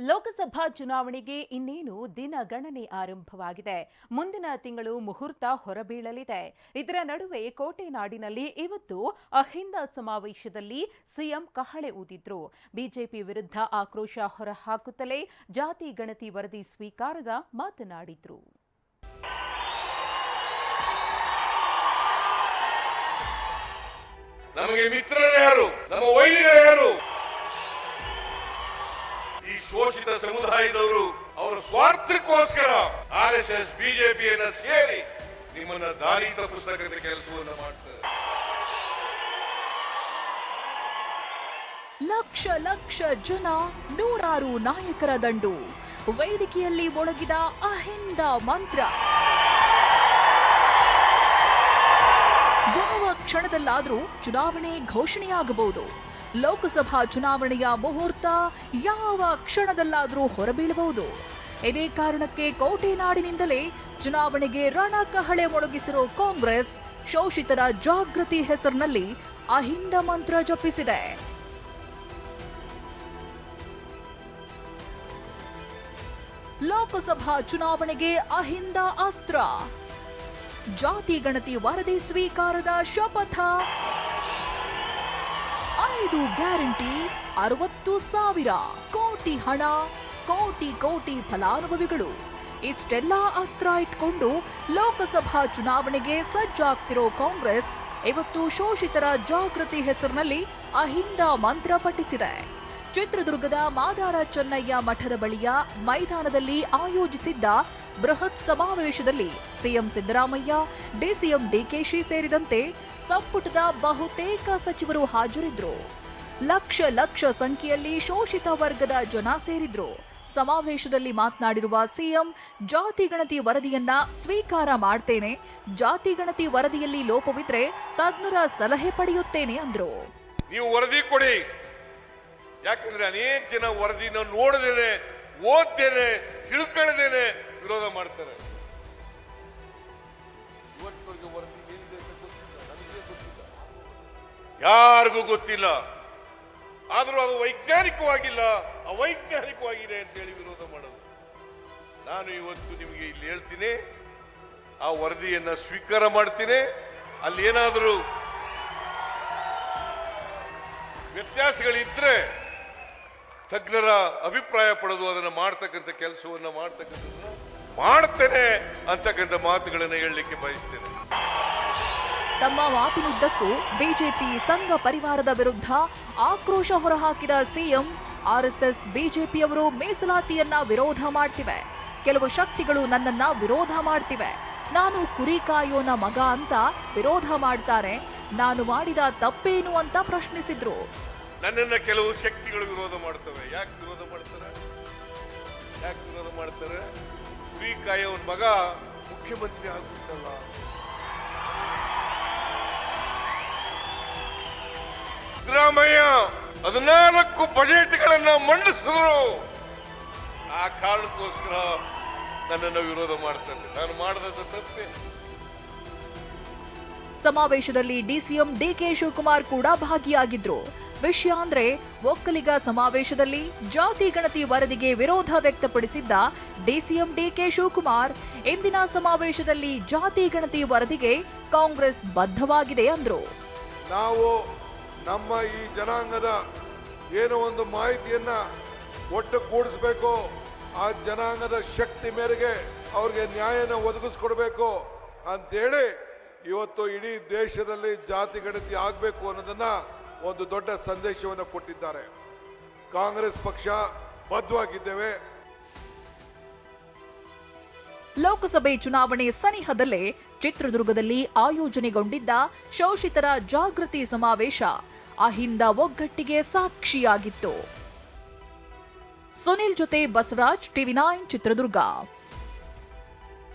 ಲೋಕಸಭಾ ಚುನಾವಣೆಗೆ ಇನ್ನೇನು ದಿನಗಣನೆ ಆರಂಭವಾಗಿದೆ. ಮುಂದಿನ ತಿಂಗಳು ಮುಹೂರ್ತ ಹೊರಬೀಳಲಿದೆ. ಇದರ ನಡುವೆ ಕೋಟೆನಾಡಿನಲ್ಲಿ ಇವತ್ತು ಅಹಿಂದ ಸಮಾವೇಶದಲ್ಲಿ ಸಿಎಂ ಕಹಳೆ ಊದಿದ್ರು. ಬಿಜೆಪಿ ವಿರುದ್ಧ ಆಕ್ರೋಶ ಹೊರಹಾಕುತ್ತಲೇ ಜಾತಿ ಗಣತಿ ವರದಿ ಸ್ವೀಕಾರದ ಮಾತನಾಡಿದ್ರು. ನಮಗೆ ಮಿತ್ರರೇ ಯಾರು? ನಮ್ಮ ಸಮುದಾಯದವರು ಅವರ ಸ್ವಾರ್ಥಕ್ಕೋಸ್ಕರ ಆರ್ ಎಸ್ ಎಸ್ ಬಿಜೆಪಿಯನ್ನ ಸೇರಿ ನಿಮ್ಮನ್ನ ದಾರಿ ತಪ್ಪಿಸ್ತಕ್ಕಂಥ ಕೆಲಸವನ್ನು ಮಾಡ್ತಾರೆ. ಲಕ್ಷ ಲಕ್ಷ ಜನ, ನೂರಾರು ನಾಯಕರ ದಂಡು. ವೇದಿಕೆಯಲ್ಲಿ ಮೊಳಗಿದ ಅಹಿಂದ ಮಂತ್ರ. ಯಾವ ಕ್ಷಣದಲ್ಲಾದರೂ ಚುನಾವಣೆ ಘೋಷಣೆಯಾಗಬಹುದು. ಲೋಕಸಭಾ ಚುನಾವಣೆಯ ಮುಹೂರ್ತ ಯಾವ ಕ್ಷಣದಲ್ಲಾದರೂ ಹೊರಬೀಳಬಹುದು. ಇದೇ ಕಾರಣಕ್ಕೆ ಕೋಟೆನಾಡಿನಿಂದಲೇ ಚುನಾವಣೆಗೆ ರಣಕಹಳೆ ಮೊಳಗಿಸಿರೋ ಕಾಂಗ್ರೆಸ್ ಶೋಷಿತರ ಜಾಗೃತಿ ಹೆಸರಿನಲ್ಲಿ ಅಹಿಂದ ಮಂತ್ರ ಜಪಿಸಿದೆ. ಲೋಕಸಭಾ ಚುನಾವಣೆಗೆ ಅಹಿಂದ ಅಸ್ತ್ರ. ಜಾತಿ ಗಣತಿ ವರದಿ ಸ್ವೀಕಾರದ ಶಪಥ. ಐದು ಗ್ಯಾರಂಟಿ ಅರವತ್ತು ಸಾವಿರ. ಕೋಟಿ ಹಣ, ಕೋಟಿ ಕೋಟಿ ಫಲಾನುಭವಿಗಳು. ಇಷ್ಟೆಲ್ಲ ಅಸ್ತ್ರ ಇಟ್ಕೊಂಡು ಲೋಕಸಭಾ ಚುನಾವಣೆಗೆ ಸಜ್ಜಾಗ್ತಿರೋ ಕಾಂಗ್ರೆಸ್ ಇವತ್ತು ಶೋಷಿತರ ಜಾಗೃತಿ ಹೆಸರಿನಲ್ಲಿ ಅಹಿಂದ ಮಂತ್ರ ಪಠಿಸಿದೆ. ಚಿತ್ರದುರ್ಗದ ಮಾದಾರ ಚೆನ್ನಯ್ಯ ಮಠದ ಬಳಿಯ ಮೈದಾನದಲ್ಲಿ ಆಯೋಜಿಸಿದ್ದ ಬೃಹತ್ ಸಮಾವೇಶದಲ್ಲಿ ಸಿಎಂ ಸಿದ್ದರಾಮಯ್ಯ, ಡಿಸಿಎಂ ಡಿಕೆಶಿ ಸೇರಿದಂತೆ ಸಂಪುಟದ ಬಹುತೇಕ ಸಚಿವರು ಹಾಜರಿದ್ರು. ಲಕ್ಷ ಲಕ್ಷ ಸಂಖ್ಯೆಯಲ್ಲಿ ಶೋಷಿತ ವರ್ಗದ ಜನ ಸೇರಿದ್ರು. ಸಮಾವೇಶದಲ್ಲಿ ಮಾತನಾಡಿರುವ ಸಿಎಂ, ಜಾತಿ ಗಣತಿ ವರದಿಯನ್ನ ಸ್ವೀಕಾರ ಮಾಡ್ತೇನೆ, ಜಾತಿ ಗಣತಿ ವರದಿಯಲ್ಲಿ ಲೋಪವಿದ್ರೆ ತಜ್ಞರ ಸಲಹೆ ಪಡೆಯುತ್ತೇನೆ ಅಂದ್ರು. ನೀವು ವರದಿ ಕೊಡಿ. ಯಾಕಂದ್ರೆ ಅನೇಕ ಜನ ವರದಿನ ನೋಡದೇನೆ ಓದ್ತೇನೆ, ತಿಳ್ಕೊಳ್ಳದೇನೆ ವಿರೋಧ ಮಾಡ್ತಾರೆ. ವರದಿ ಏನಿದೆ ಗೊತ್ತಿಲ್ಲ, ನನಗೆ ಗೊತ್ತಿಲ್ಲ. ಯಾರಿಗೂ ಗೊತ್ತಿಲ್ಲ. ಆದರೂ ಅದು ವೈಜ್ಞಾನಿಕವಾಗಿಲ್ಲ, ಅವೈಜ್ಞಾನಿಕವಾಗಿದೆ ಅಂತೇಳಿ ವಿರೋಧ ಮಾಡೋದು. ನಾನು ಇವತ್ತು ನಿಮಗೆ ಇಲ್ಲಿ ಹೇಳ್ತೀನಿ, ಆ ವರದಿಯನ್ನ ಸ್ವೀಕಾರ ಮಾಡ್ತೀನಿ. ಅಲ್ಲಿ ಏನಾದರೂ ವ್ಯತ್ಯಾಸಗಳಿದ್ರೆ ತಜ್ಞರ ಅಭಿಪ್ರಾಯ ಪಡೆದು ಅದನ್ನು ಮಾಡ್ತಕ್ಕಂಥ ಕೆಲಸವನ್ನು ಮಾಡ್ತಕ್ಕಂಥ ಮಾಡ್ತೇನೆ ಅಂತಕ್ಕಂಥ ಮಾತುಗಳನ್ನು ಹೇಳಲಿಕ್ಕೆ ಬಯಸ್ತೇನೆ. ತಮ್ಮ ಮಾತಿನುದ್ದಕ್ಕೂ ಬಿಜೆಪಿ ಸಂಘ ಪರಿವಾರದ ವಿರುದ್ಧ ಆಕ್ರೋಶ ಹೊರಹಾಕಿದ ಸಿಎಂ ಆರ್ಎಸ್ಎಸ್ ಬಿಜೆಪಿಯವರು ಮೀಸಲಾತಿಯನ್ನ ವಿರೋಧ ಮಾಡ್ತಿವೆ. ಕೆಲವು ಶಕ್ತಿಗಳು ನನ್ನನ್ನ ವಿರೋಧ ಮಾಡ್ತಿವೆ. ನಾನು ಕುರಿ ಕಾಯೋನ ಮಗ ಅಂತ ವಿರೋಧ ಮಾಡ್ತಾರೆ. ನಾನು ಮಾಡಿದ ತಪ್ಪೇನು ಅಂತ ಪ್ರಶ್ನಿಸಿದ್ರು. ನನ್ನನ್ನ ಕೆಲವು ಶಕ್ತಿಗಳು ವಿರೋಧ ಮಾಡ್ತವೆ. ಯಾಕೆ ವಿರೋಧ ಮಾಡ್ತಾರೆ? ಯಾಕೆ ವಿರೋಧ ಮಾಡ್ತಾರೆ? ಶ್ರೀ ಕಾಯವನ ಮಗ ಮುಖ್ಯಮಂತ್ರಿ ಆಗ್ಬಿಟ್ಟಲ್ಲ. ಸಿದ್ದರಾಮಯ್ಯ ಹದಿನಾಲ್ಕು ಬಜೆಟ್ಗಳನ್ನ ಮಂಡಿಸಿದ್ರು. ಆ ಕಾರಣಕ್ಕೋಸ್ಕರ ನನ್ನನ್ನು ವಿರೋಧ ಮಾಡ್ತಾರೆ ನಾನು ಮಾಡದ ತಪ್ಪೆ. ಸಮಾವೇಶದಲ್ಲಿ ಡಿಸಿಎಂ ಡಿಕೆ ಶಿವಕುಮಾರ್ ಕೂಡ ಭಾಗಿಯಾಗಿದ್ರು. ವಿಷಯ ಅಂದ್ರೆ ಒಕ್ಕಲಿಗ ಸಮಾವೇಶದಲ್ಲಿ ಜಾತಿ ಗಣತಿ ವರದಿಗೆ ವಿರೋಧ ವ್ಯಕ್ತಪಡಿಸಿದ್ದ ಡಿಸಿಎಂ ಡಿಕೆ ಶಿವಕುಮಾರ್ ಇಂದಿನ ಸಮಾವೇಶದಲ್ಲಿ ಜಾತಿ ಗಣತಿ ವರದಿಗೆ ಕಾಂಗ್ರೆಸ್ ಬದ್ಧವಾಗಿದೆ ಅಂದ್ರು. ನಾವು ನಮ್ಮ ಈ ಜನಾಂಗದ ಏನೋ ಒಂದು ಮಾಹಿತಿಯನ್ನ ಒಟ್ಟು ಕೂಡಿಸಬೇಕು, ಆ ಜನಾಂಗದ ಶಕ್ತಿ ಮೇರೆಗೆ ಅವ್ರಿಗೆ ನ್ಯಾಯನ ಒದಗಿಸ್ಕೊಡ್ಬೇಕು ಅಂತೇಳಿ ಇವತ್ತು ಇಡೀ ದೇಶದಲ್ಲಿ ಜಾತಿ ಗಣತಿ ಆಗಬೇಕು ಅನ್ನೋದನ್ನ ಒಂದು ದೊಡ್ಡ ಸಂದೇಶವನ್ನು ಕೊಟ್ಟಿದ್ದಾರೆ. ಕಾಂಗ್ರೆಸ್ ಪಕ್ಷ ಬದ್ಧವಾಗಿದ್ದೇವೆ. ಲೋಕಸಭೆ ಚುನಾವಣೆ ಸನಿಹದಲ್ಲೇ ಚಿತ್ರದುರ್ಗದಲ್ಲಿ ಆಯೋಜನೆಗೊಂಡಿದ್ದ ಶೋಷಿತರ ಜಾಗೃತಿ ಸಮಾವೇಶ ಅಹಿಂದ ಒಗ್ಗಟ್ಟಿಗೆ ಸಾಕ್ಷಿಯಾಗಿತ್ತು. ಸುನಿಲ್ ಜೊತೆ ಬಸವರಾಜ್, ಟಿವಿ ನೈನ್ ಚಿತ್ರದುರ್ಗ.